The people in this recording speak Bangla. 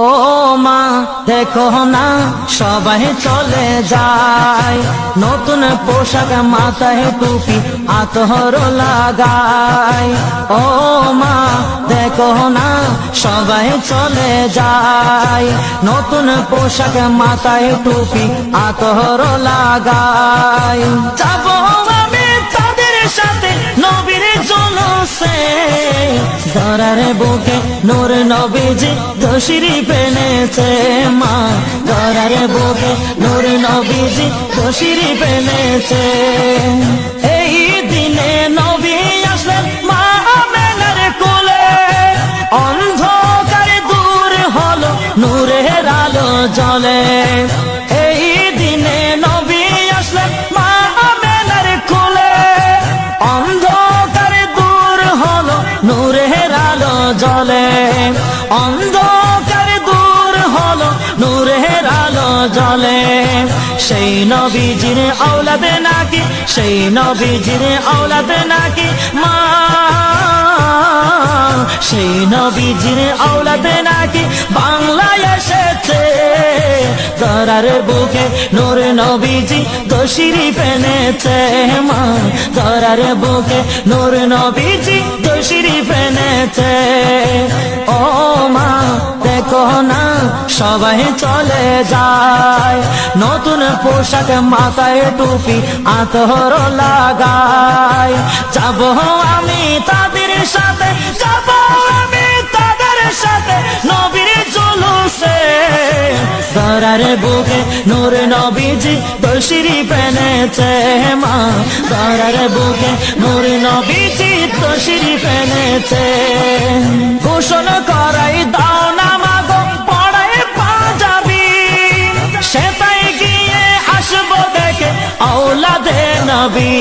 ও মা, দেখো না, সবাই চলে যায়। নতুন পোশাক মাথায় টুপি, আতহর লাগায়। ও মা, দেখো না, সবাই চলে যায়। নতুন পোশাক মাথায় টুপি, আতহর লাগায়। যাব আমি তাদের সাথে, নবীর জলসে ধরার বুকে নূর নবীজি দোষিরি পেনেছে মা। ধরার বুকে নূর নবীজি দোষিরি পেনেছে। এই দিনে নবী আসলেন মা মেলার কোলে। অন্ধকার দূর হলো, নূরের আলো জ্বলে। নূরের আলো জ্বলে। অন্ধকার দূর হলো, নূরের আলো জলে সেই নবীজির আওলাদে নাকি, সেই নবীজির আওলাদে নাকি মা? সেই নবীজির আওলাদে নাকি বাংলায় এসেছে ধরার বুকে নূর নবীজি দোষিরি পেনেছে, মা। ধরার বুকে নূর নবীজি দোষিরি পেনেছে। ও মা, দেখো না, সবাই চলে যায়। নতুন পোশাক মাথায় টুপি আতর লাগায়। যাব আমি তাদের ধরার বুকে নূর নবীজি দোষিরি পেনেছে মা ধরার বুকে নূর নবীজি দোষিরি পেনেছে ঘোষণ করাই দাও না মাগো, পড়াই পাঞ্জাবি। সেটাই গিয়ে আসব দেখে আওলাদে নবী।